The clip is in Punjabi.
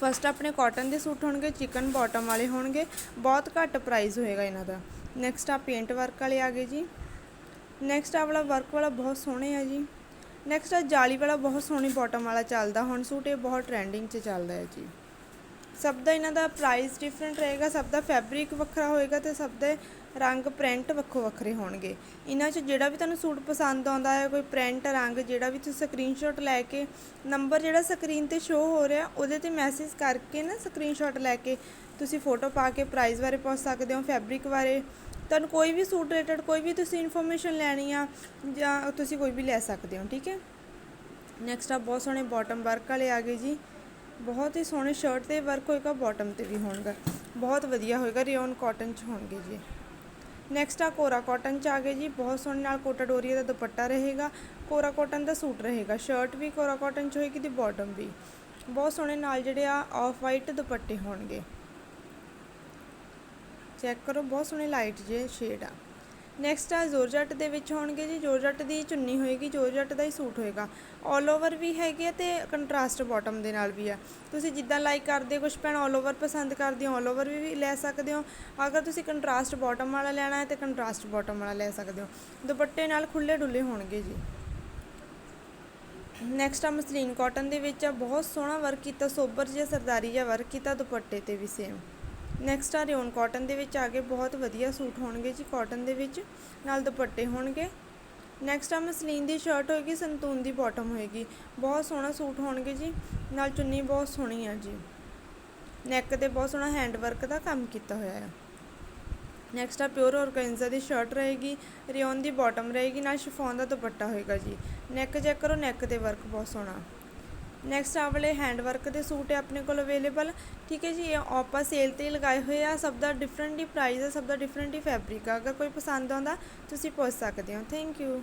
ਫਸਟ ਆਪਣੇ ਕਾਟਨ ਦੇ ਸੂਟ ਹੋਣਗੇ ਚਿਕਨ ਬਾਟਮ ਵਾਲੇ ਹੋਣਗੇ। ਬਹੁਤ ਘੱਟ ਪ੍ਰਾਈਸ ਹੋਏਗਾ ਇਹਨਾਂ ਦਾ। ਨੈਕਸਟ ਆ ਪੇਂਟ ਵਰਕ ਵਾਲੇ ਆ ਗਏ ਜੀ। ਨੈਕਸਟ ਆ ਵਾਲਾ ਵਰਕ ਵਾਲਾ ਬਹੁਤ ਸੋਹਣੇ ਆ ਜੀ। ਨੈਕਸਟ ਆ ਜਾਲੀ ਵਾਲਾ ਬਹੁਤ ਸੋਹਣੀ ਬਾਟਮ ਵਾਲਾ ਚੱਲਦਾ। ਹੁਣ ਸੂਟ ਇਹ ਬਹੁਤ ਟ੍ਰੈਂਡਿੰਗ 'ਚ ਚੱਲਦਾ ਹੈ ਜੀ। ਸਭ ਦਾ ਇਹਨਾਂ ਦਾ ਪ੍ਰਾਈਸ ਡਿਫਰੈਂਟ ਰਹੇਗਾ, ਸਭ ਦਾ ਫੈਬਰਿਕ ਵੱਖਰਾ ਹੋਏਗਾ ਤੇ ਸਭ ਦੇ ਰੰਗ ਪ੍ਰਿੰਟ ਵੱਖੋ ਵੱਖਰੇ ਹੋਣਗੇ। ਇਹਨਾਂ 'ਚ ਜਿਹੜਾ ਵੀ ਤੁਹਾਨੂੰ ਸੂਟ ਪਸੰਦ ਆਉਂਦਾ ਹੈ, ਕੋਈ ਪ੍ਰਿੰਟ ਰੰਗ ਜਿਹੜਾ ਵੀ ਤੁਸੀਂ ਸਕਰੀਨਸ਼ਾਟ ਲੈ ਕੇ ਨੰਬਰ ਜਿਹੜਾ ਸਕਰੀਨ ਤੇ ਸ਼ੋ ਹੋ ਰਿਹਾ, ਉਹਦੇ ਤੇ ਮੈਸੇਜ ਕਰਕੇ ਨਾ ਸਕਰੀਨਸ਼ਾਟ ਲੈ ਕੇ ਤੁਸੀਂ ਫੋਟੋ ਪਾ ਕੇ ਪ੍ਰਾਈਸ ਬਾਰੇ ਪੁੱਛ ਸਕਦੇ ਹੋ ਫੈਬਰਿਕ ਬਾਰੇ। ਤੁਹਾਨੂੰ ਕੋਈ ਵੀ ਸੂਟ ਰਿਲੇਟਡ ਕੋਈ ਵੀ ਤੁਸੀਂ ਇਨਫੋਰਮੇਸ਼ਨ ਲੈਣੀ ਆ, ਜਾਂ ਤੁਸੀਂ ਕੋਈ ਵੀ ਲੈ ਸਕਦੇ ਹੋ, ਠੀਕ ਹੈ? ਨੈਕਸਟ ਆ, ਬਹੁਤ ਸੋਹਣੇ ਬਾਟਮ ਵਰਕ ਵਾਲੇ ਆ ਗਏ ਜੀ। ਬਹੁਤ ਹੀ ਸੋਹਣੇ ਸ਼ਰਟ ਤੇ ਵਰਕ ਹੋਏਗਾ ਬਾਟਮ ਤੇ ਵੀ ਹੋਣਗਾ। ਬਹੁਤ ਵਧੀਆ ਹੋਏਗਾ ਰਿਓਨ ਕਾਟਨ ਚ ਹੋਣਗੇ ਜੀ ਨੈਕਸਟ ਆ ਕੋਰਾ ਕਾਟਨ ਚ ਆ ਗਏ ਜੀ, ਬਹੁਤ ਸੋਹਣੇ ਨਾਲ ਕੋਟਾ ਡੋਰੀਆ ਦਾ ਦੁਪੱਟਾ ਰਹੇਗਾ। ਕੋਰਾ ਕਾਟਨ ਦਾ ਸੂਟ ਰਹੇਗਾ ਸ਼ਰਟ ਵੀ ਕੋਰਾ ਕਾਟਨ ਚ ਹੋਏਗੀ ਤੇ ਬਾਟਮ ਵੀ। ਬਹੁਤ ਸੋਹਣੇ ਨਾਲ ਜਿਹੜੇ ਆ ਆਫ ਵਾਈਟ ਦੁਪੱਟੇ ਹੋਣਗੇ। ਚੈੱਕ ਕਰੋ, ਬਹੁਤ ਸੋਹਣੇ ਲਾਈਟ ਜੇ ਸ਼ੇਡ ਆ। ਨੈਕਸਟ ਆ ਜੋਰਜੱਟ ਦੇ ਵਿੱਚ ਹੋਣਗੇ ਜੀ ਜੋਰਜੱਟ ਦੀ ਚੁੰਨੀ ਹੋਏਗੀ ਜੋਰਜੱਟ ਦਾ ਹੀ ਸੂਟ ਹੋਏਗਾ 올 ਓਵਰ ਵੀ ਹੈਗੇ ਆ ਤੇ ਕੰਟਰਾਸਟ ਬਾਟਮ ਦੇ ਨਾਲ ਵੀ ਆ ਤੁਸੀਂ ਜਿੱਦਾਂ ਲਾਈਕ ਕਰਦੇ ਕੁਝ ਭੈਣ 올 ਓਵਰ ਪਸੰਦ ਕਰਦੇ ਹੋ 올 ਓਵਰ ਵੀ ਵੀ ਲੈ ਸਕਦੇ ਹੋ ਅਗਰ ਤੁਸੀਂ ਕੰਟਰਾਸਟ ਬਾਟਮ ਵਾਲਾ ਲੈਣਾ ਹੈ ਤੇ ਕੰਟਰਾਸਟ ਬਾਟਮ ਵਾਲਾ ਲੈ ਸਕਦੇ ਹੋ ਦੁਪੱਟੇ ਨਾਲ ਖੁੱਲੇ ਡੁੱਲੇ ਹੋਣਗੇ ਜੀ ਨੈਕਸਟ ਆ ਮਸਲੀਨ ਕਾਟਨ ਦੇ ਵਿੱਚ ਆ ਬਹੁਤ ਸੋਹਣਾ ਵਰਕ ਕੀਤਾ ਸੋਬਰ ਜਿਹਾ ਸਰਦਾਰੀ ਜਿਹਾ ਵਰਕ ਕੀਤਾ ਦੁਪੱਟੇ ਤੇ ਵੀ ਸੇਮ ਨੈਕਸਟ ਆ ਰਿਓਨ ਕਾਟਨ ਦੇ ਵਿੱਚ ਆ ਗਏ ਬਹੁਤ ਵਧੀਆ ਸੂਟ ਹੋਣਗੇ ਜੀ, ਕਾਟਨ ਦੇ ਵਿੱਚ ਨਾਲ ਦੁਪੱਟੇ ਹੋਣਗੇ। ਨੈਕਸਟ ਆ ਮਸਲੀਨ ਦੀ ਸ਼ਰਟ ਹੋਏਗੀ, ਸੰਤੂਨ ਦੀ ਬਾਟਮ ਹੋਏਗੀ। ਬਹੁਤ ਸੋਹਣਾ ਸੂਟ ਹੋਣਗੇ ਜੀ, ਨਾਲ ਚੁੰਨੀ ਬਹੁਤ ਸੋਹਣੀ ਆ ਜੀ। ਨੈਕ ਤੇ ਬਹੁਤ ਸੋਹਣਾ ਹੈਂਡ ਵਰਕ ਦਾ ਕੰਮ ਕੀਤਾ ਹੋਇਆ ਹੈ ਨੈਕਸਟ ਆ ਪਿਓਰ ਔਰਗੈਂਜ਼ਾ ਦੀ ਸ਼ਰਟ ਰਹੇਗੀ, ਰਿਓਨ ਦੀ ਬਾਟਮ ਰਹੇਗੀ, ਨਾਲ ਸ਼ਿਫੋਨ ਦਾ ਦੁਪੱਟਾ ਹੋਏਗਾ ਜੀ। ਨੈਕ ਚੈੱਕ ਕਰੋ ਨੈਕ ਤੇ ਵਰਕ ਬਹੁਤ ਸੋਹਣਾ। ਨੈਕਸਟ ਆ ਵਾਲੇ ਹੈਂਡ ਵਰਕ ਦੇ ਸੂਟ ਹੈ ਆਪਣੇ ਕੋਲ ਅਵੇਲੇਬਲ ਠੀਕ ਹੈ ਜੀ, ਇਹ ਆਪਾਂ ਸੇਲ ਤੇ ਹੀ ਲਗਾਏ ਹੋਏ ਆ। ਸਭ ਦਾ ਡਿਫਰੈਂਟ ਹੀ ਪ੍ਰਾਈਸ ਹੈ, ਸਭ ਦਾ ਡਿਫਰੈਂਟ ਹੀ ਫੈਬਰਿਕ ਆ। ਅਗਰ ਕੋਈ ਪਸੰਦ ਆਉਂਦਾ, ਤੁਸੀਂ ਪੁੱਛ ਸਕਦੇ ਹੋ। Thank you